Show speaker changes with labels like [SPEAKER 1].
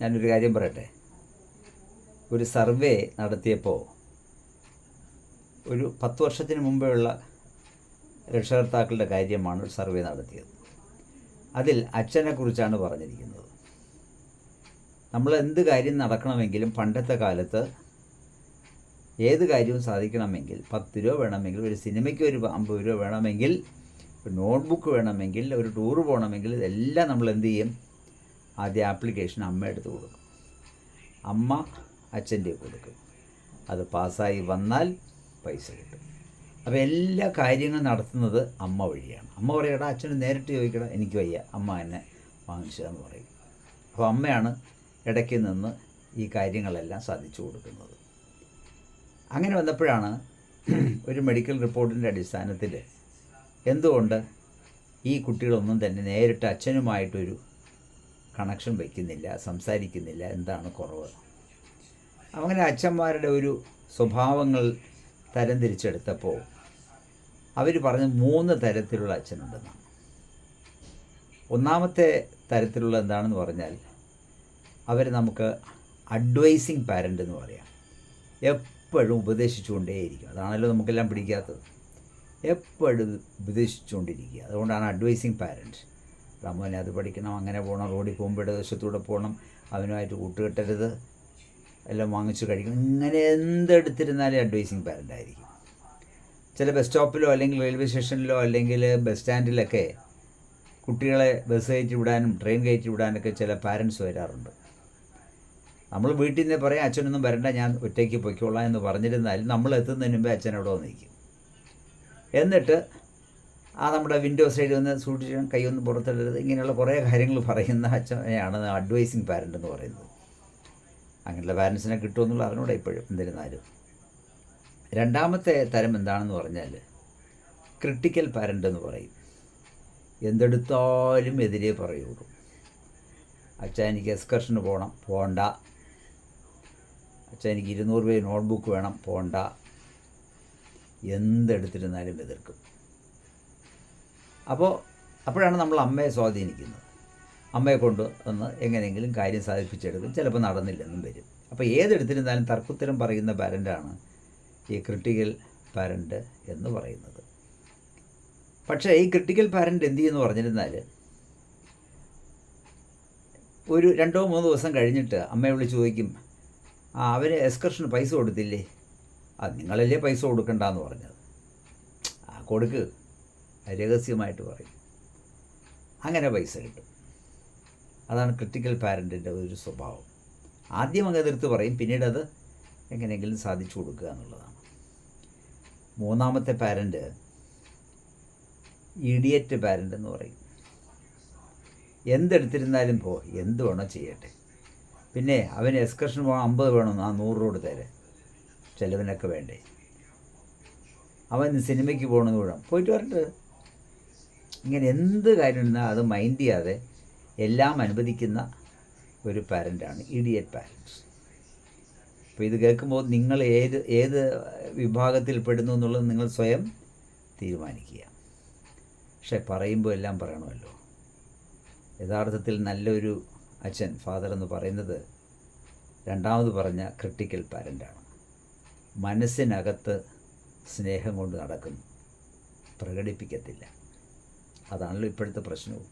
[SPEAKER 1] ഞാനൊരു കാര്യം പറയട്ടെ? ഒരു സർവേ നടത്തിയപ്പോൾ ഒരു പത്ത് വർഷത്തിന് മുമ്പേ ഉള്ള രക്ഷകർത്താക്കളുടെ കാര്യമാണ് ഒരു സർവേ നടത്തിയത്. അതിൽ അച്ഛനെക്കുറിച്ചാണ് പറഞ്ഞിരിക്കുന്നത്. നമ്മൾ എന്ത് കാര്യം നടക്കണമെങ്കിലും പണ്ടത്തെ കാലത്ത് ഏത് കാര്യവും സാധിക്കണമെങ്കിൽ പത്ത് രൂപ വേണമെങ്കിൽ ഒരു സിനിമയ്ക്ക് ഒരു അമ്പത് രൂപ വേണമെങ്കിൽ ഒരു നോട്ട്ബുക്ക് വേണമെങ്കിൽ ഒരു ടൂറ് പോകണമെങ്കിൽ ഇതെല്ലാം നമ്മൾ എന്ത് ചെയ്യും? ആദ്യം ആപ്ലിക്കേഷൻ അമ്മ എടുത്ത് കൊടുക്കും. അമ്മ അച്ഛന്റെ കൊടുക്കും. അത് പാസ്സായി വന്നാൽ പൈസ കിട്ടും. അപ്പോൾ എല്ലാ കാര്യങ്ങളും നടത്തുന്നത് അമ്മ വഴിയാണ്. അമ്മ പറയടാ അച്ഛന് നേരിട്ട് ചോദിക്കടാ. എനിക്ക് വയ്യ. അമ്മ എന്നെ വാങ്ങിച്ചതെന്ന് പറയും. അപ്പോൾ അമ്മയാണ് ഇടയ്ക്ക് നിന്ന് ഈ കാര്യങ്ങളെല്ലാം സാധിച്ചു കൊടുക്കുന്നത്. അങ്ങനെ വന്നപ്പോഴാണ് ഒരു മെഡിക്കൽ റിപ്പോർട്ടിന്റെ അടിസ്ഥാനത്തിൽ എന്തുകൊണ്ട് ഈ കുട്ടികളൊന്നും തന്നെ നേരിട്ട് അച്ഛനുമായിട്ടൊരു കണക്ഷൻ വയ്ക്കുന്നില്ല സംസാരിക്കുന്നില്ല എന്താണ് കുറവ്? അങ്ങനെ അച്ഛന്മാരുടെ ഒരു സ്വഭാവങ്ങൾ തരംതിരിച്ചെടുത്തപ്പോൾ അവർ പറഞ്ഞ മൂന്ന് തരത്തിലുള്ള അച്ഛനുണ്ടെന്നാണ് ഒന്നാമത്തെ തരത്തിലുള്ള എന്താണെന്ന് പറഞ്ഞാൽ അവർ നമുക്ക് അഡ്വൈസിങ് പാരന്റ് എന്ന് പറയാം. എപ്പോഴും ഉപദേശിച്ചുകൊണ്ടേയിരിക്കും. അതാണല്ലോ നമുക്കെല്ലാം പിടിക്കാത്തത്. എപ്പോഴും ഉപദേശിച്ചുകൊണ്ടിരിക്കുക. അതുകൊണ്ടാണ് അഡ്വൈസിങ് പാരന്റ് റമ്മോനെ അത് പഠിക്കണം അങ്ങനെ പോകണം റോഡിൽ പോകുമ്പോൾ ഇടതുവശത്തൂടെ പോകണം അവനുമായിട്ട് കൂട്ടുകെട്ടരുത് എല്ലാം വാങ്ങിച്ചു കഴിക്കണം. ഇങ്ങനെ എന്തെടുത്തിരുന്നാലും അഡ്വൈസിങ് പാരന്റ് ആയിരിക്കും. ചില ബസ് സ്റ്റോപ്പിലോ അല്ലെങ്കിൽ റെയിൽവേ സ്റ്റേഷനിലോ അല്ലെങ്കിൽ ബസ് സ്റ്റാൻഡിലൊക്കെ കുട്ടികളെ ബസ് കയറ്റി വിടാനും ട്രെയിൻ കയറ്റി വിടാനൊക്കെ ചില പാരൻസ് വരാറുണ്ട്. നമ്മൾ വീട്ടിൽ നിന്ന് പറയാം അച്ഛനൊന്നും വരണ്ട ഞാൻ ഒറ്റയ്ക്ക് പൊയ്ക്കോളാം എന്ന് പറഞ്ഞിരുന്നാലും നമ്മൾ എത്തുന്നതിന് മുമ്പേ അച്ഛൻ അവിടെ വന്നിരിക്കും. എന്നിട്ട് ആ നമ്മുടെ വിൻഡോ സൈഡിൽ ഒന്ന് സൂക്ഷിക്കണം കൈയൊന്നും പുറത്തിടരുത്. ഇങ്ങനെയുള്ള കുറേ കാര്യങ്ങൾ പറയുന്ന അച്ഛനെയാണ് അഡ്വൈസിങ് പാരന്റ് എന്ന് പറയുന്നത്. അങ്ങനെയുള്ള പാരൻസിനെ കിട്ടുമെന്നുള്ള അറിഞ്ഞൂടെ ഇപ്പോഴും എന്നിരുന്നാലും. രണ്ടാമത്തെ തരം എന്താണെന്ന് പറഞ്ഞാൽ ക്രിട്ടിക്കൽ പാരന്റ് എന്ന് പറയും. എന്തെടുത്താലും എതിരെ പറയുള്ളൂ അച്ഛാ എനിക്ക് എക്സ്കർഷന് പോകണം പോകണ്ട അച്ഛാ എനിക്ക് ഇരുന്നൂറ് രൂപ നോട്ട്ബുക്ക് വേണം പോകണ്ട എന്തെടുത്തിരുന്നാലും എതിർക്കും. അപ്പോൾ അപ്പോഴാണ് നമ്മൾ അമ്മയെ സ്വാധീനിക്കുന്നത്. അമ്മയെ കൊണ്ട് ഒന്ന് എങ്ങനെയെങ്കിലും കാര്യം സാധിപ്പിച്ചെടുക്കും. ചിലപ്പോൾ നടന്നില്ലെന്നും വരും. അപ്പോൾ ഏതെടുത്തിരുന്നാലും തർക്കുത്തരം പറയുന്ന പാരന്റാണ് ഈ ക്രിട്ടിക്കൽ പാരന്റ് എന്ന് പറയുന്നത്. പക്ഷേ ഈ ക്രിട്ടിക്കൽ പാരന്റ് എന്ത് ചെയ്യുമെന്ന് പറഞ്ഞിരുന്നാൽ ഒരു രണ്ടോ മൂന്നോ ദിവസം കഴിഞ്ഞിട്ട് അമ്മയെ വിളിച്ച് ചോദിക്കും ആ അവന് എക്സ്കർഷന് പൈസ കൊടുത്തില്ലേ? അത് നിങ്ങളല്ലേ പൈസ കൊടുക്കണ്ടെന്ന് പറഞ്ഞത്. ആ കൊടുക്ക്. രഹസ്യമായിട്ട് പറയും. അങ്ങനെ പൈസ കിട്ടും. അതാണ് ക്രിട്ടിക്കൽ പാരന്റിന്റെ ഒരു സ്വഭാവം. ആദ്യം അങ്ങ് എതിർത്ത് പറയും പിന്നീട് അത് എങ്ങനെയെങ്കിലും സാധിച്ചു കൊടുക്കുക എന്നുള്ളതാണ്. മൂന്നാമത്തെ പാരന്റ് ഇഡിയറ്റ് പാരന്റ് എന്ന് പറയും. എന്തെടുത്തിരുന്നാലും പോ എന്ത് വേണോ ചെയ്യട്ടെ. പിന്നെ അവന് എക്സ്കർഷൻ പോകാൻ അമ്പത് വേണം ആ നൂറ് രൂപ തരെ. ചിലവിനൊക്കെ വേണ്ടേ. അവൻ സിനിമയ്ക്ക് പോകണമെന്ന് വേണം പോയിട്ട് വരട്ടെ. ഇങ്ങനെ എന്ത് കാര്യം ഉണ്ടെന്നാൽ അത് മൈൻഡ് ചെയ്യാതെ എല്ലാം അനുവദിക്കുന്ന ഒരു പാരന്റാണ് ഇഡിയറ്റ് പാരൻസ് അപ്പോൾ ഇത് കേൾക്കുമ്പോൾ നിങ്ങൾ ഏത് ഏത് വിഭാഗത്തിൽ പെടുന്നു എന്നുള്ളത് നിങ്ങൾ സ്വയം തീരുമാനിക്കുക. പക്ഷെ പറയുമ്പോൾ എല്ലാം പറയണമല്ലോ. യഥാർത്ഥത്തിൽ നല്ലൊരു അച്ഛൻ ഫാദർ എന്ന് പറയുന്നത് രണ്ടാമത് പറഞ്ഞ ക്രിട്ടിക്കൽ പാരന്റാണ് മനസ്സിനകത്ത് സ്നേഹം കൊണ്ട് നടക്കും പ്രകടിപ്പിക്കത്തില്ല. അതാണല്ലോ ഇപ്പോഴത്തെ പ്രശ്നവും.